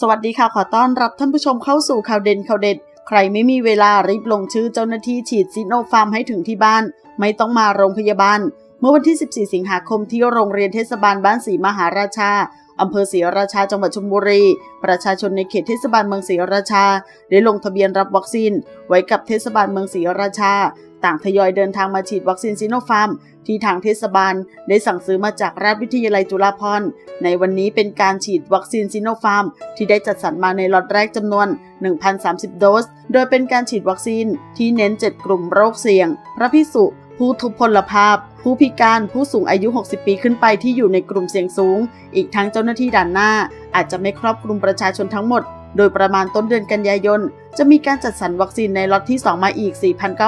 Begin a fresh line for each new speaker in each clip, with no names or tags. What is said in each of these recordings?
สวัสดีค่ะ ขอต้อนรับท่านผู้ชมเข้าสู่ข่าวเด่นข่าวเด็ด ใครไม่มีเวลารีบลงชื่อเจ้าหน้าที่ฉีดซิโนฟาร์มให้ถึงที่บ้าน ไม่ต้องมาโรงพยาบาล เมื่อวันที่ 14 สิงหาคมที่โรงเรียนเทศบาลบ้านศรีมหาราชาอำเภอศรีราชาจังหวัดชลบุรี ประชาชนในเขตเทศบาลเมืองศรีราชา ได้ลงทะเบียนรับวัคซีนไว้กับเทศบาลเมืองศรีราชา ต่างทยอยเดินทางมาฉีดวัคซีนซิโนฟาร์ม ที่ทางเทศบาลได้สั่งซื้อมาจากราชวิทยาลัยจุฬาภรณ์ในวันนี้เป็นการฉีดวัคซีนซิโนฟาร์ม ที่ได้จัดสรรมาในล็อตแรกจำนวน 1,030 โดส โดยเป็นการฉีดวัคซีนที่เน้น 7 กลุ่มโรคเสี่ยง พระพิสุผู้ทุพพลภาพ ผู้พิการผู้สูงอายุ 60 ปีขึ้นไปที่อยู่ในกลุ่มเสี่ยงสูง อีกทั้งเจ้าหน้าที่ด่านหน้า อาจจะไม่ครอบคลุมประชาชนทั้งหมด โดยประมาณต้นเดือนกันยายน จะมีการจัดสรรวัคซีนในล็อตที่ 2 มาอีก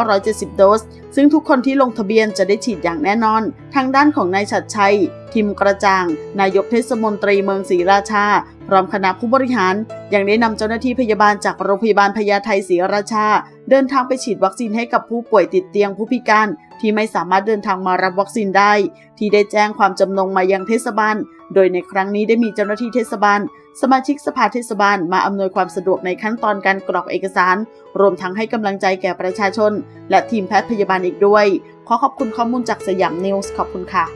4,970 โดส ซึ่งทุกคนที่ลงทะเบียนจะได้ฉีดอย่างแน่นอน ทางด้านของนายชัดชัย ทิมกระจ่าง นายกเทศมนตรีเมืองศรีราชา พร้อมคณะผู้บริหารยังได้นำเจ้าหน้าที่พยาบาลจากโรงพยาบาลพญาไทศรีราชา เดินทางไปฉีดวัคซีนให้กับผู้ป่วยติดเตียงผู้พิการ ที่ไม่สามารถเดินทางมารับวัคซีนได้ ที่ได้แจ้งความจำนงมายังเทศบาล โดยในครั้งนี้ได้มีเจ้าหน้าที่เทศบาล สมาชิกสภาเทศบาลมาอำนวยความสะดวกในขั้นตอนการกรอกเอกสาร รวมทั้งให้กำลังใจแก่ประชาชน และทีมแพทย์พยาบาลอีกด้วย ขอขอบคุณข้อมูลจากสยามนิวส์ขอบคุณค่ะ